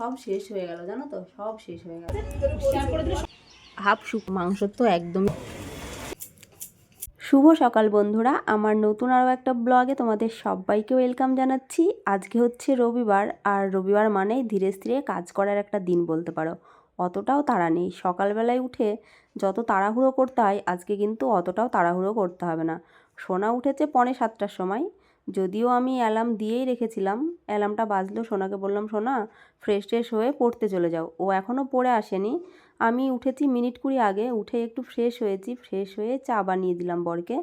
সব শেষ হয়ে গেল জানো তো? সব শেষ হয়ে গেল। হাফ শুক মাংস তো একদম শুভ সকাল বন্ধুরা। আমার নতুন আরও একটা ব্লগে তোমাদের সবাইকে ওয়েলকাম জানাচ্ছি। আজকে হচ্ছে রবিবার আর রবিবার মানেই ধীরে স্থিরে কাজ করার একটা দিন বলতে পারো। অতটাও তাড়া নেই। সকালবেলায় উঠে যত তাড়াহুড়ো করতে হয় আজকে কিন্তু অতটাও তাড়াহুড়ো করতে হবে না। সোনা উঠেছে পৌনে সাতটার সময়। যদিও আমি অ্যালার্ম দিয়েই রেখেছিলাম, অ্যালার্মটা বাজলো, সোনাকে বললাম, সোনা ফ্রেশ ট্রেশ হয়ে পড়তে চলে যাও। ও এখনও পড়ে আসেনি। আমি উঠেছি মিনিট কুড়ি আগে, উঠে একটু ফ্রেশ হয়েছি ফ্রেশ হয়ে চা বানিয়ে দিলাম বরকে।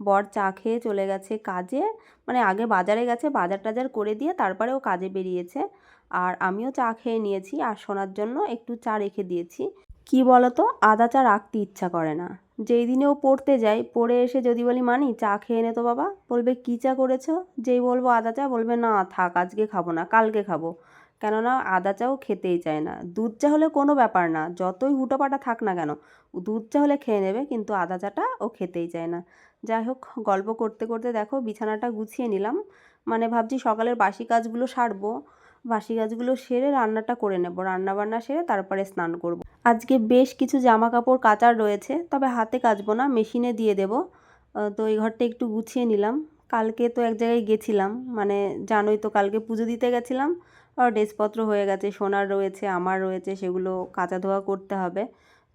বর চা খেয়ে চলে গেছে কাজে মানে আগে বাজারে গেছে, বাজার টাজার করে দিয়ে তারপরে ও কাজে বেরিয়েছে। আর আমিও চা খেয়ে নিয়েছি, আর সোনার জন্য একটু চা রেখে দিয়েছি। কি বলতো, আদা চা রাখতে ইচ্ছা করে না। যেই দিনে ও পড়তে যায় পড়ে এসে যদি বলি, মানি, চা খেয়ে নে তো বাবা। বলবে, কী চা করেছ? যেই বলব, আদা চা। বলবে, না, থাক, আজকে খাব না, কালকে খাব। কেননা, আদা চাও খেতেই চায় না। দুধ চা হলে কোনো ব্যাপার না, যতই হুটোপাটা থাক না কেন, দুধ চা হলে খেয়ে নেবে, কিন্তু আদা চাটা ও খেতেই চায় না। যাই হোক, গল্প করতে করতে দেখো, বিছানাটা গুছিয়ে নিলাম। মানে ভাবছি সকালের বাসি কাজগুলো সারবো, বাসি কাজগুলো সেরে রান্নাটা করে নেব। রান্না বান্না সেরে তারপরে স্নান করব। আজকে বেশ কিছু জামা কাপড় কাচার রয়েছে, তবে হাতে কাচবো না, মেশিনে দিয়ে দেব। তো এই ঘরটা একটু গুছিয়ে নিলাম। কালকে তো এক জায়গায় গেছিলাম মানে জানোই তো কালকে পুজো দিতে গেছিলাম আর ড্রেসপত্র হয়ে গেছে, সোনার রয়েছে, আমার রয়েছে, সেগুলো কাচা ধোয়া করতে হবে।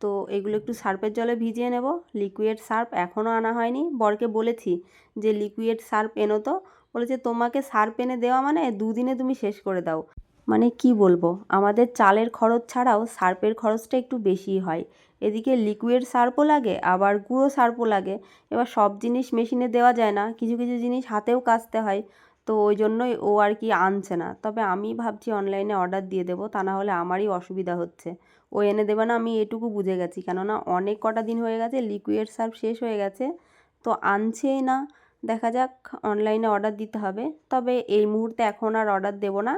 তো এগুলো একটু সার্পের জলে ভিজিয়ে নেব, লিকুইড সার্প এখনও আনা হয়নি। বরকে বলেছি যে, লিকুইড সার্প এনো তো। বলেছে, তোমাকে সার্প এনে দেওয়া মানে দুদিনে তুমি শেষ করে দাও। মানে কি বলব? আমাদের চালের খরচ ছাড়াও সার্পের খরচটা একটু বেশিই হয়। এদিকে লিকুইড সার্পও লাগে, আবার গুঁড়ো সার্পও লাগে। এবার সব জিনিস মেশিনে দেওয়া যায় না, কিছু কিছু জিনিস হাতেও কাচতে হয়, তো ওই জন্যই ও আর কি আনছে না। তবে আমি ভাবছি অনলাইনে অর্ডার দিয়ে দেবো, তা না হলে আমারই অসুবিধা হচ্ছে। ও এনে দেবে না, আমি এটুকু বুঝে গেছি। কেননা অনেক কটা দিন হয়ে গেছে লিকুইড সার্ফ শেষ হয়ে গেছে, তো আনছেই না। দেখা যাক অনলাইনে অর্ডার দিতে হবে। তবে এই মুহূর্তে এখন আর অর্ডার দেব না।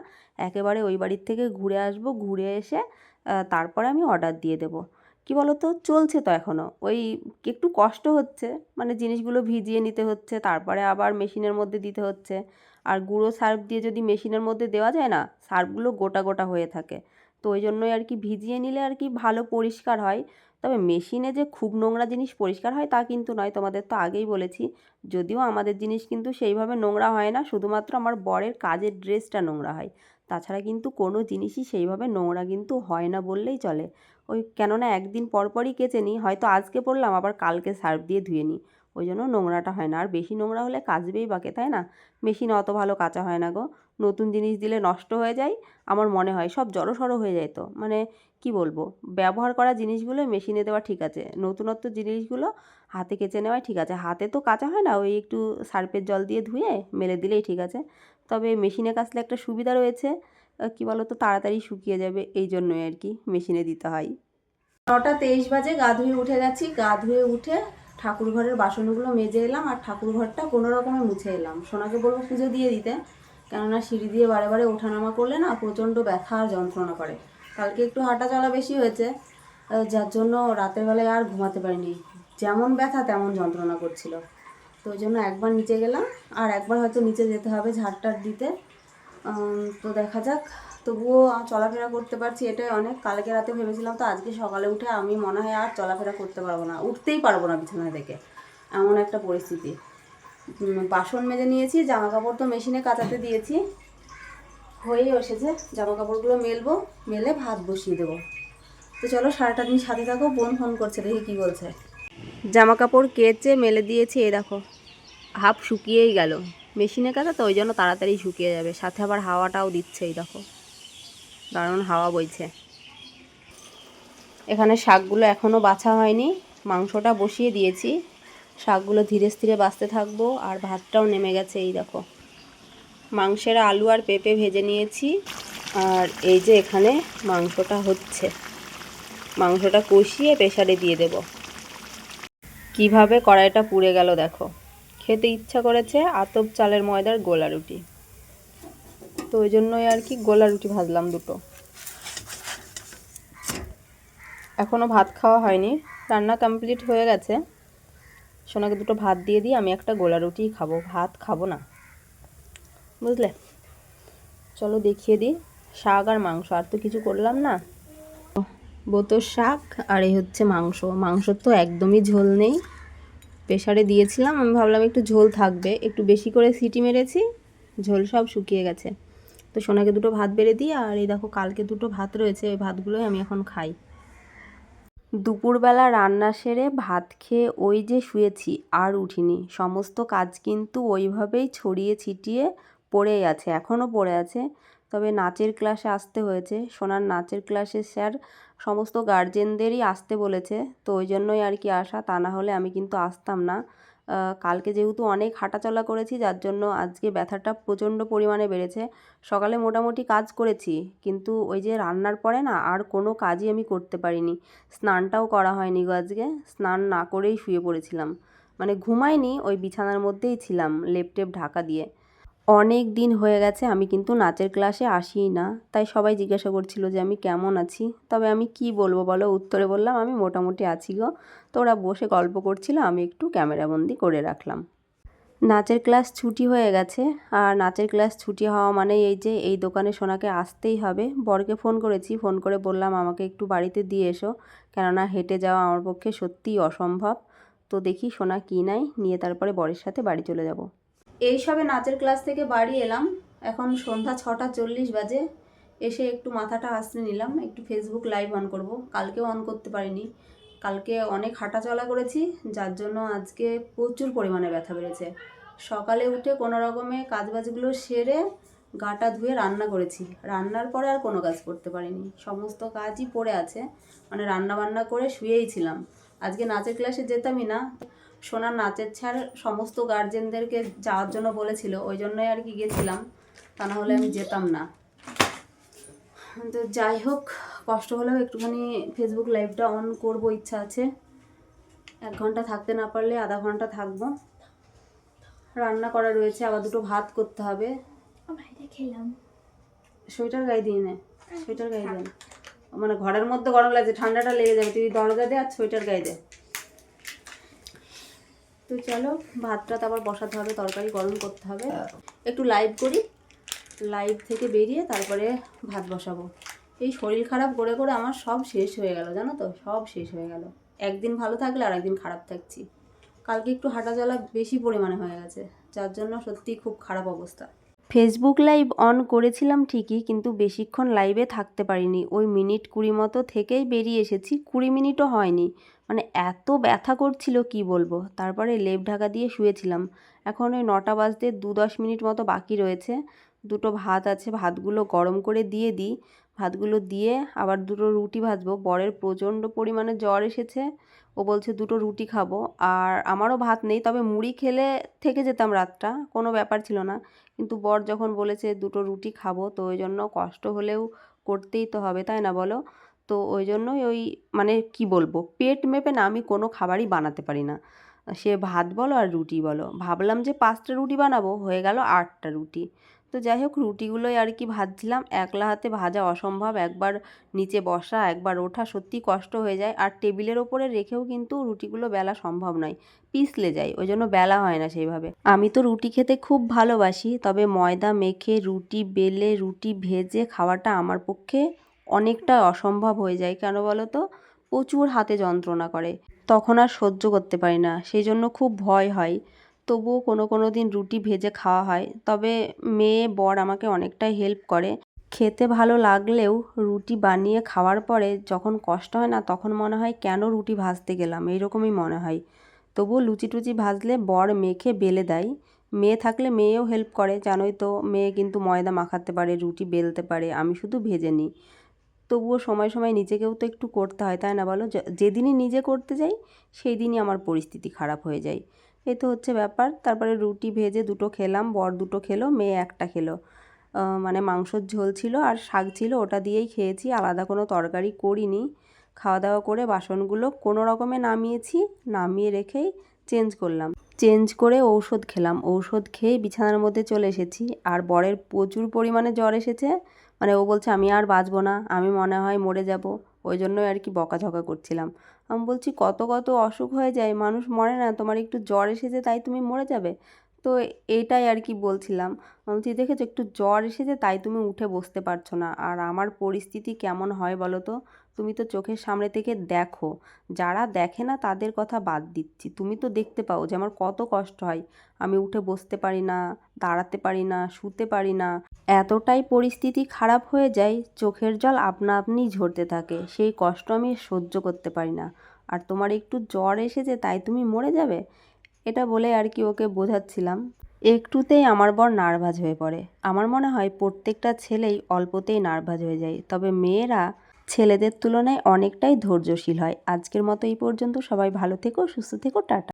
একেবারে ওই বাড়ির থেকে ঘুরে আসব, ঘুরে এসে তারপরে আমি অর্ডার দিয়ে দেব। কি বলো তো চলছে তো এখনও ওই একটু কষ্ট হচ্ছে মানে জিনিসগুলো ভিজিয়ে নিতে হচ্ছে, তারপরে আবার মেশিনের মধ্যে দিতে হচ্ছে। আর গুঁড়ো সার্ফ দিয়ে যদি মেশিনের মধ্যে দেওয়া যায় না, সার্ফগুলো গোটা গোটা হয়ে থাকে। তো ওই জন্যই আর কি ভিজিয়ে নিলে আর কি ভালো পরিষ্কার হয়। তবে মেশিনে যে খুব নোংরা জিনিস পরিষ্কার হয় তা কিন্তু নয়, তোমাদের তো আগেই বলেছি। যদিও আমাদের জিনিস কিন্তু সেইভাবে নোংরা হয় না, শুধুমাত্র আমার বরের কাজের ড্রেসটা নোংরা হয়। তাছাড়া কিন্তু কোনো জিনিসই সেইভাবে নোংরা কিন্তু হয় না বললেই চলে। ওই কেননা একদিন পরপরই কেচে নিই, হয়তো আজকে পরলাম, আবার কালকে সার্ফ দিয়ে ধুয়ে নিই। ওই জন্য নোংরাটা হয় না। আর বেশি নোংরা হলে কাচবেই বাকে, তাই না? মেশিনে অত ভালো কাচা হয় না গো। নতুন জিনিস দিলে নষ্ট হয়ে যায়, আমার মনে হয় সব জড়সড় হয়ে যায় তো। মানে কি বলব? ব্যবহার করা জিনিসগুলো মেশিনে দেওয়া ঠিক আছে। নতুনত্ব জিনিসগুলো হাতে কেচে নেওয়াই ঠিক আছে। হাতে তো কাঁচা হয় না, ওই একটু সার্ফের জল দিয়ে ধুয়ে মেলে দিলেই ঠিক আছে। তবে মেশিনে কাচলে একটা সুবিধা রয়েছে কি বলো তো তাড়াতাড়ি শুকিয়ে যাবে, এই জন্যই আর কি মেশিনে দিতে হয়। নটা তেইশ বাজে, গা ধুয়ে উঠে গেছি। গা ধুয়ে উঠে ঠাকুর ঘরের বাসনগুলো মেজে এলাম আর ঠাকুর ঘরটা কোনো রকমে মুছে এলাম। সোনাকে বলব পুজো দিয়ে দিতে, কেননা সিঁড়ি দিয়ে বারে বারে ওঠানামা করলে না প্রচণ্ড ব্যথা আর যন্ত্রণা করে। কালকে একটু হাঁটা চলা বেশি হয়েছে যার জন্য রাতের বেলায় আর ঘুমাতে পারিনি। যেমন ব্যথা তেমন যন্ত্রণা করছিল। তো ওই জন্য একবার নিচে গেলাম, আর একবার হয়তো নিচে যেতে হবে ঝাড়টার দিতে। তো দেখা যাক। তবুও চলাফেরা করতে পারছি, এটাই অনেক। কালকে রাতে ভেবেছিলাম তো আজকে সকালে উঠে আমি মনে হয় আর চলাফেরা করতে পারব না। উঠতেই পারব না বিছানা থেকে। এমন একটা পরিস্থিতি। বাসন মেজে নিয়েছি জামা কাপড় তো মেশিনে কাচাতে দিয়েছি। হয়েই এসেছে জামা কাপড়গুলো মেলবো, মেলে ভাত বসিয়ে দেবো। তো চলো সারাটা দিন সাথে থাকো, বোন ফোন করছে, দেখি কি বলছে। জামা কাপড় কেচে মেলে দিয়েছি এই দেখো। হাফ শুকিয়েই গেল। মেশিনে কাটা তো ওই জন্য তাড়াতাড়ি শুকিয়ে যাবে। সাথে আবার হাওয়াটাও দিচ্ছে এই দেখো। দারুণ হাওয়া বইছে। এখানে শাকগুলো এখনও বাছা হয়নি। মাংসটা বসিয়ে দিয়েছি। শাকগুলো ধীরে স্থিরে বাঁচতে থাকব আর ভাতটাও নেমে গেছে এই দেখো। মাংসের আলু আর পেঁপে ভেজে নিয়েছি। আর এই যে এখানে মাংসটা হচ্ছে। মাংসটা কষিয়ে প্রেশারে দিয়ে দেব। কীভাবে কড়াইটা পুড়ে গেল দেখো। খেতে ইচ্ছা করেছে আতপ চালের ময়দার গোলা রুটি। তো ওই জন্যই আর কি গোলা রুটি ভাজলাম দুটো। এখনও ভাত খাওয়া হয়নি, রান্না কমপ্লিট হয়ে গেছে। সোনাকে দুটো ভাত দিয়ে দিই, আমি একটা গোলা রুটিই খাব, ভাত খাব না। বুঝলে? চলো দেখিয়ে দিই, শাক আর মাংস, আর তো কিছু করলাম না। বোতর শাক আর এই হচ্ছে মাংস, মাংসর তো একদমই ঝোল নেই। প্রেশারে দিয়েছিলাম, আমি ভাবলাম একটু ঝোল থাকবে। একটু বেশি করে সিটি মেরেছি, ঝোল সব শুকিয়ে গেছে। তো সোনাকে দুটো ভাত বেড়ে দিই, আর এই দেখো কালকে দুটো ভাত রয়েছে, ওই ভাতগুলোই আমি এখন খাই। দুপুরবেলা রান্না সেরে ভাত খেয়ে ওই যে শুয়েছি, আর উঠিনি। সমস্ত কাজ কিন্তু ওইভাবেই ছড়িয়ে ছিটিয়ে পড়েই আছে, এখনও পড়ে আছে। তবে নাচের ক্লাসে আসতে হয়েছে। সোনার নাচের ক্লাসে স্যার সমস্ত গার্জেনদেরই আসতে বলেছে। তো ওই জন্যই আর কি আসা, তা না হলে আমি কিন্তু আসতাম না। কালকে যেহেতু অনেক হাঁটাচলা করেছি, যার জন্য আজকে ব্যথাটা প্রচণ্ড পরিমাণে বেড়েছে। সকালে মোটামুটি কাজ করেছি, কিন্তু ওই যে রান্নার পরে না আর কোনো কাজই আমি করতে পারিনি। স্নানটাও করা হয়নি গো আজকে, স্নান না করেই শুয়ে পড়েছিলাম। মানে ঘুমাইনি, ওই বিছানার মধ্যেই ছিলাম লেপ টেপ ঢাকা দিয়ে। অনেক দিন হয়ে গেছে, আমি কিন্তু নাচের ক্লাসে আসিই না। তাই সবাই জিজ্ঞাসা করছিল যে আমি কেমন আছি? তবে আমি কি বলব বলো? উত্তরে বললাম, আমি মোটামুটি আছি গো। তো ওরা বসে গল্প করছিল, আমি একটু ক্যামেরাবন্দি করে রাখলাম। নাচের ক্লাস ছুটি হয়ে গেছে, আর নাচের ক্লাস ছুটি হওয়া মানে এই যে, এই দোকানে সোনাকে আসতেই হবে। বরকে ফোন করেছি, ফোন করে বললাম, আমাকে একটু বাড়িতে দিয়ে এসো। কেননা হেঁটে যাওয়া আমার পক্ষে সত্যিই অসম্ভব। তো দেখি সোনা কী নাই, নিয়ে তারপরে বরের সাথে বাড়ি চলে যাব। এই সবে নাচের ক্লাস থেকে বাড়ি এলাম। এখন সন্ধ্যা ছটা চল্লিশ বাজে। এসে একটু মাথাটা আশ্রে নিলাম। একটু ফেসবুক লাইভ অন করব। কালকেও অন করতে পারিনি। কালকে অনেক হাঁটাচলা করেছি। যার জন্য আজকে প্রচুর পরিমাণে ব্যথা বেড়েছে। সকালে উঠে কোনো রকমে কাজবাজগুলো সেরে গাটা ধুয়ে রান্না করেছি। রান্নার পরে আর কোনো কাজ করতে পারিনি। সমস্ত কাজই পড়ে আছে। মানে রান্না বান্না করে শুয়েই ছিলাম। আজকে নাচের ক্লাসে যেতামই না। সোনার নাচের ছাড় সমস্ত গার্জেনদেরকে যাওয়ার জন্য বলেছিল ওই জন্যই আর কি গেছিলাম তা না হলে আমি যেতাম না। তো যাই হোক কষ্ট হলেও একটুখানি ফেসবুক লাইভটা অন করব ইচ্ছা আছে। এক ঘণ্টা থাকতে না পারলে আধা ঘণ্টা থাকব। রান্না করা রয়েছে আবার দুটো ভাত করতে হবে। খেলাম। সোয়েটার গায়ে দিয়ে নে সোয়েটার গায়ে দেন মানে ঘরের মধ্যে গরম লাগছে ঠান্ডাটা লেগে যাবে তুই দরজা দে আর সোয়েটার গায়ে দে। তো চলো ভাতটা তো আবার বসাতে হবে তরকারি গরম করতে হবে। একটু লাইভ করি। লাইভ থেকে বেরিয়ে তারপরে ভাত বসাবো। এই শরীর খারাপ করে করে আমার সব শেষ হয়ে গেল জানো তো? সব শেষ হয়ে গেল। একদিন ভালো থাকলে আর একদিন খারাপ থাকছি। কালকে একটু হাঁটা চলা বেশি পরিমাণে হয়ে গেছে যার জন্য সত্যি খুব খারাপ অবস্থা। ফেসবুক লাইভ অন করেছিলাম ঠিকই, কিন্তু বেশিক্ষণ লাইভে থাকতে পারিনি। ওই মিনিট কুড়ি মতো থেকেই বেরিয়ে এসেছি, কুড়ি মিনিটও হয়নি। মানে এত ব্যথা করছিল, কি বলব? তারপরে লেপ ঢাকা দিয়ে শুয়েছিলাম। এখন ওই নটা বাজতে দু দশ মিনিট মতো বাকি রয়েছে। দুটো ভাত আছে, ভাতগুলো গরম করে দিয়ে দিই। ভাতগুলো দিয়ে আবার দুটো রুটি ভাজবো। বরের প্রচণ্ড পরিমাণে জ্বর এসেছে। ও বলছে, দুটো রুটি খাব। আর আমারও ভাত নেই, তবে মুড়ি খেলে থেকে যেতাম রাতটা, কোনো ব্যাপার ছিল না। কিন্তু বর যখন বলেছে, দুটো রুটি খাব, তো ওই জন্য কষ্ট হলেও করতেই তো হবে, তাই না বলো? তো ওই জন্যই ওই মানে কি বলব, পেট মেপে না আমি কোনো খাবারই বানাতে পারি না। সে ভাত বলো আর রুটি বলো। ভাবলাম যে পাঁচটা রুটি বানাবো, হয়ে গেল আটটা রুটি। তো যাই হোক, রুটিগুলোই আর কি ভাজছিলাম। একলা হাতে ভাজা অসম্ভব। একবার নিচে বসা, একবার ওঠা সত্যি কষ্ট হয়ে যায়। আর টেবিলের ওপরে রেখেও কিন্তু রুটিগুলো বেলা সম্ভব নয়, পিছলে যায়, ওই জন্য বেলা হয় না সেইভাবে। আমি তো রুটি খেতে খুব ভালোবাসি, তবে ময়দা মেখে রুটি বেলে, রুটি ভেজে খাওয়াটা আমার পক্ষে অনেকটা অসম্ভব হয়ে যায়। কেন বলো তো? প্রচুর হাতে যন্ত্রণা করে। তখন আর সহ্য করতে পারি না, সেই জন্য খুব ভয় হয়। তবুও কোনো কোনো দিন রুটি ভেজে খাওয়া হয়। তবে মেয়ে বর আমাকে অনেকটাই হেল্প করে। খেতে ভালো লাগলেও রুটি বানিয়ে খাওয়ার পরে যখন কষ্ট হয় না, তখন মনে হয় কেন রুটি ভাজতে গেলাম? এইরকমই মনে হয়। তবুও লুচি টুচি ভাজলে বর মেখে বেলে দেয়। মেয়ে থাকলে মেয়েও হেল্প করে, জানোই তো, মেয়ে কিন্তু ময়দা মাখাতে পারে, রুটি বেলতে পারে, আমি শুধু ভেজে নিই। তবুও সময় সময় নিজেকেও তো একটু করতে হয়, তাই না বলো? যেদিনই নিজে করতে যাই সেই দিনই আমার পরিস্থিতি খারাপ হয়ে যায়। এই তো হচ্ছে ব্যাপার। তারপরে রুটি ভেজে দুটো খেলাম, বর দুটো খেলো, মেয়ে একটা খেলো। মানে মাংসর ঝোল ছিল আর শাক ছিল, ওটা দিয়েই খেয়েছি। আলাদা কোনো তরকারি করিনি। খাওয়া দাওয়া করে বাসনগুলো কোনো রকমে নামিয়েছি, নামিয়ে রেখেই চেঞ্জ করলাম। চেঞ্জ করে ঔষধ খেলাম। ঔষধ খেয়ে বিছানার মধ্যে চলে এসেছি। আর বরের প্রচুর পরিমাণে জ্বর এসেছে। মানে ও বলছে, আমি আর বাঁচবো না। আমি মনে হয় মরে যাব। ওই জন্যই আর কি বকাঝকা করছিলাম। আমি বলছি, কত কত অসুখ হয়ে যায়, মানুষ মরে না, তোমার একটু জ্বর এসেছে, তাই তুমি মরে যাবে? তো এইটাই আর কি বলছিলাম। বলছি দেখেছ একটু জ্বর এসেছে, তাই তুমি উঠে বসতে পারছ না। আর আমার পরিস্থিতি কেমন হয় বলো তো? তুমি তো চোখের সামনে থেকে দেখো। যারা দেখে না, তাদের কথা বাদ দিচ্ছি। তুমি তো দেখতে পাও যে আমার কত কষ্ট হয়। আমি উঠে বসতে পারি না, দাঁড়াতে পারি না, শুতে পারি না। এতটাই পরিস্থিতি খারাপ হয়ে যায়, চোখের জল আপনা আপনিই ঝরতে থাকে। সেই কষ্ট আমি সহ্য করতে পারি না। আর তোমার একটু জ্বর এসেছে, তাই তুমি মরে যাবে? এটা বলে আর কি ওকে বোঝাচ্ছিলাম। একটুতেই আমার বর নার্ভাস হয়ে পড়ে। আমার মনে হয় প্রত্যেকটা ছেলেই অল্পতেই নার্ভাস হয়ে যায়, তবে মেয়েরা ছেলেদের তুলনায় অনেকটাই ধৈর্যশীল হয়। আজকের মতো এই পর্যন্ত। সবাই ভালো থেকো, সুস্থ থেকো, টাটা।